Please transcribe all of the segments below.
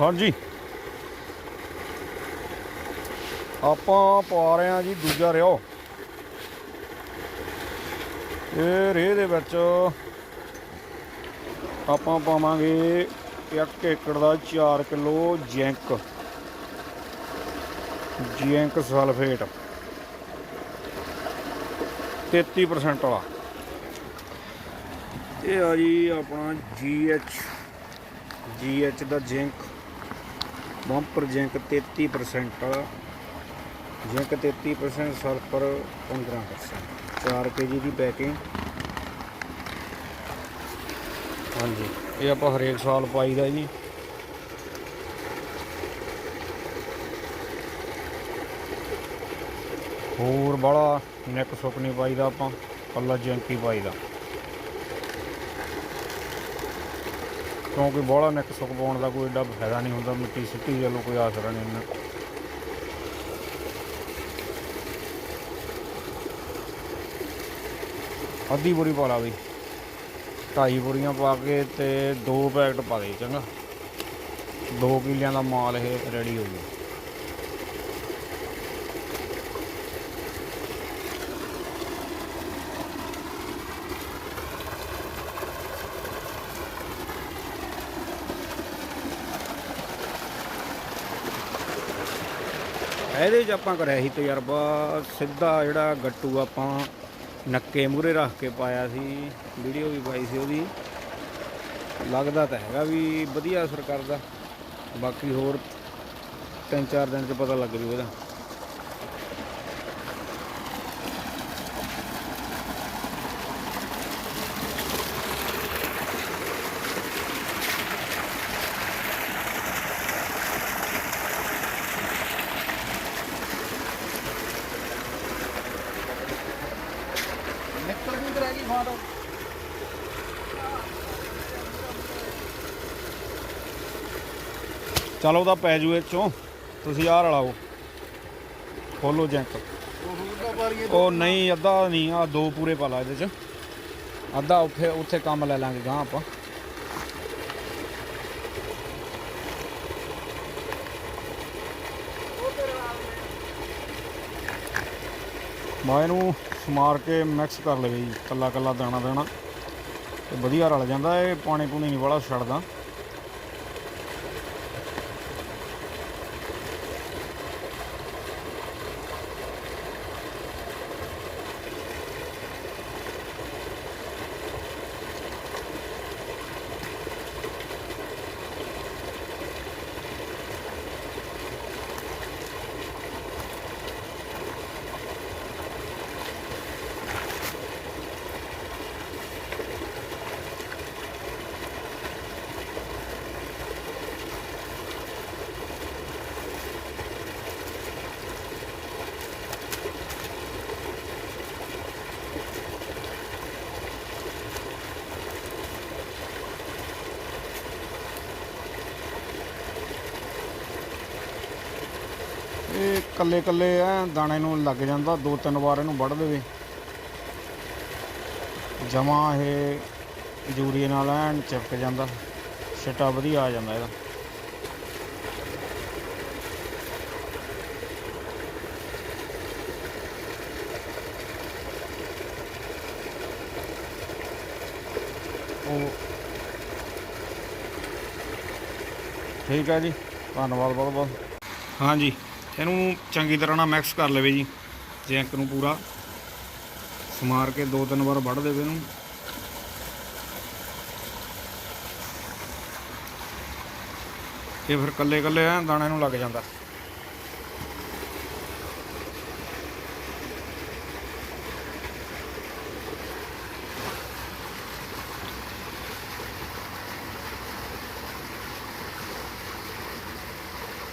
ਹਾਂਜੀ। ਆਪਾਂ ਪਾ ਰਹੇ ਹਾਂ ਜੀ ਦੂਜਾ ਰਿਓ। ਇਹ ਰੇਹ ਦੇ ਵਿੱਚ ਆਪਾਂ ਪਾਵਾਂਗੇ 1 ਏਕੜ ਦਾ 4 ਕਿਲੋ ਜ਼ਿੰਕ। Zinc sulphate. 33% ਵਾਲਾ। ਇਹ ਆ ਜੀ ਆਪਣਾ GH GH ਦਾ ਜ਼ਿੰਕ। ਬੰਪਰ ਜ਼ਿੰਕ 33% ਵਾਲਾ ਜ਼ਿੰਕ 33% ਸਲਫਰ 15% 4 ਕੇਜੀ ਦੀ ਪੈਕਿੰਗ ਹਾਂਜੀ, ਇਹ ਆਪਾਂ ਹਰੇਕ ਸਾਲ ਪਾਈਦਾ ਜੀ। ਹੋਰ ਬੜਾ ਨੈਕ ਸੁੱਕ ਨਹੀਂ ਪਾਈਦਾ ਆਪਾਂ ਕੱਲਾ ਜ਼ਿੰਕ ਹੀ ਪਾਈਦਾ ਕਿਉਂਕਿ ਬੋਲਾ ਨਿੱਕ ਸੁੱਕ ਪਾਉਣ ਦਾ ਕੋਈ ਏਡਾ ਫਾਇਦਾ ਨਹੀਂ ਹੁੰਦਾ, ਮਿੱਟੀ ਸਿੱਟੀ ਚਲੋ ਕੋਈ ਆਸਰਾ ਨਹੀਂ ਇੰਨਾ ਅੱਧੀ ਬੋਰੀ ਪਾ ਲਾ ਬਈ। ਢਾਈ ਬੋਰੀਆਂ ਪਾ ਕੇ ਤੇ ਦੋ ਪੈਕਟ ਪਾ ਦੇ, ਚੰਗਾ। ਦੋ ਕਿੱਲਿਆਂ ਦਾ ਮਾਲ ਇਹ ਰੈਡੀ ਹੋ ਗਿਆ। ਇਹਦੇ 'ਚ ਆਪਾਂ ਕਰਿਆ ਸੀ ਤਜਰਬਾ, ਸਿੱਧਾ ਜਿਹੜਾ ਗੱਟੂ ਆਪਾਂ ਨੱਕੇ ਮੂਰੇ ਰੱਖ ਕੇ ਪਾਇਆ ਸੀ ਵੀਡੀਓ ਵੀ ਪਾਈ ਸੀ ਉਹਦੀ। ਲੱਗਦਾ ਤਾਂ ਹੈਗਾ ਵੀ ਵਧੀਆ ਅਸਰ ਕਰਦਾ। ਬਾਕੀ ਹੋਰ ਤਿੰਨ ਚਾਰ ਦਿਨ 'ਚ ਪਤਾ ਲੱਗ ਜੂ ਇਹਦਾ। ਨਿਕਲ ਵੀ ਰਹਿ ਚਲੋ ਉਹਦਾ ਪੈ ਜੂ ਇਹ ਚੋਂ। ਤੁਸੀਂ ਆਹ ਰਲਾਓ। ਖੋਲੋ ਜੈਂਕ। ਉਹ ਉਹ ਨਹੀਂ, ਅੱਧਾ ਨਹੀਂ ਆ ਦੋ ਪੂਰੇ ਪਾ ਲਾ ਇਹਦੇ 'ਚ। ਅੱਧਾ ਉੱਥੇ ਉੱਥੇ ਕੰਮ ਲੈ ਲਾਂਗੇ ਗਾਂ ਆਪਾਂ। ਮੈਂ ਇਹਨੂੰ ਸਮਾਰ ਕੇ ਮਿਕਸ ਕਰ ਲਵੇ ਜੀ ਕੱਲਾ ਕੱਲਾ ਦਾਣਾ ਦਾਣਾ ਤੇ ਵਧੀਆ ਰਲ ਜਾਂਦਾ, ਇਹ ਪਾਣੀ ਪੂਣੀ ਨਹੀਂ ਵਾਲਾ ਛੱਡਦਾ। ਇਹ ਕੱਲੇ ਕੱਲੇ ਐ, ਦਾਣੇ ਨੂੰ ਲੱਗ ਜਾਂਦਾ ਦੋ ਤਿੰਨ ਵਾਰ ਇਹਨੂੰ ਵੱਢ ਦੇਵੇ। ਜਮਾ ਇਹ ਯੂਰੀਏ ਨਾਲ ਐਨ ਚਿਪਕ ਜਾਂਦਾ, ਛਿੱਟਾ ਵਧੀਆ ਆ ਜਾਂਦਾ ਇਹਦਾ। ਠੀਕ ਹੈ ਜੀ, ਧੰਨਵਾਦ ਬਹੁਤ ਬਹੁਤ ਹਾਂਜੀ। ਇਹਨੂੰ ਚੰਗੀ ਤਰ੍ਹਾਂ ਨਾਲ ਮਿਕਸ ਕਰ ਲਵੇ ਜੀ ਜ਼ਿੰਕ ਨੂੰ ਪੂਰਾ ਸਮਾਰ ਕੇ ਦੋ ਤਿੰਨ ਵਾਰ ਵੱਢ ਦੇਵੇ ਇਹਨੂੰ। ਇਹ ਫਿਰ ਕੱਲੇ ਕੱਲੇ ਆ ਦਾਣੇ ਨੂੰ ਲੱਗ ਜਾਂਦਾ।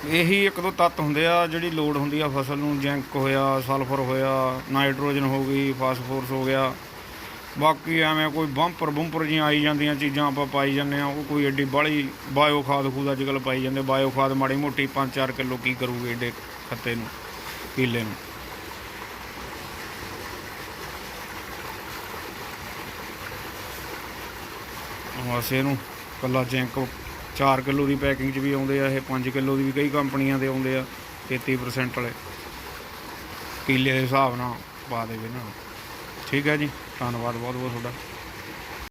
ਇਹੀ ਇੱਕ ਦੋ ਤੱਤ ਹੁੰਦੇ ਆ ਜਿਹੜੀ ਲੋੜ ਹੁੰਦੀ ਆ ਫਸਲ ਨੂੰ, ਜ਼ਿੰਕ ਹੋਇਆ, ਸਲਫਰ ਹੋਇਆ, ਨਾਈਟ੍ਰੋਜਨ ਹੋ ਗਈ ਫਾਸਫੋਰਸ ਹੋ ਗਿਆ। ਬਾਕੀ ਐਵੇਂ ਕੋਈ ਬੰਪਰ ਬੰਪਰ ਜੀਆਂ ਆਈ ਜਾਂਦੀਆਂ ਚੀਜ਼ਾਂ ਆਪਾਂ ਪਾਈ ਜਾਂਦੇ ਆ, ਉਹ ਕੋਈ ਐਡੀ ਬਾਹਲੀ ਬਾਇਓ ਖਾਦ ਖੂਦ ਅੱਜ ਕੱਲ੍ਹ ਪਾਈ ਜਾਂਦੇ। ਬਾਇਓ ਖਾਦ ਮਾੜੀ ਮੋਟੀ 5-4 ਕਿਲੋ ਕੀ ਕਰੂਗੇ ਏਡੇ ਖੱਤੇ ਨੂੰ ਕੀਲੇ ਨੂੰ। ਬਸ ਇਹਨੂੰ ਕੱਲਾ ਜ਼ਿੰਕ 4 ਕਿਲੋ ਦੀ ਪੈਕਿੰਗ 'ਚ ਵੀ ਆਉਂਦੇ ਆ, ਇਹ 5 ਕਿਲੋ ਦੀ ਵੀ ਕਈ ਕੰਪਨੀਆਂ ਦੇ ਆਉਂਦੇ ਆ 33% ਵਾਲੇ। ਕਿਲੇ ਦੇ ਹਿਸਾਬ ਨਾਲ ਪਾ ਦੇਵੇ ਨਾ। ਠੀਕ ਹੈ ਜੀ, ਧੰਨਵਾਦ ਬਹੁਤ ਬਹੁਤ ਤੁਹਾਡਾ।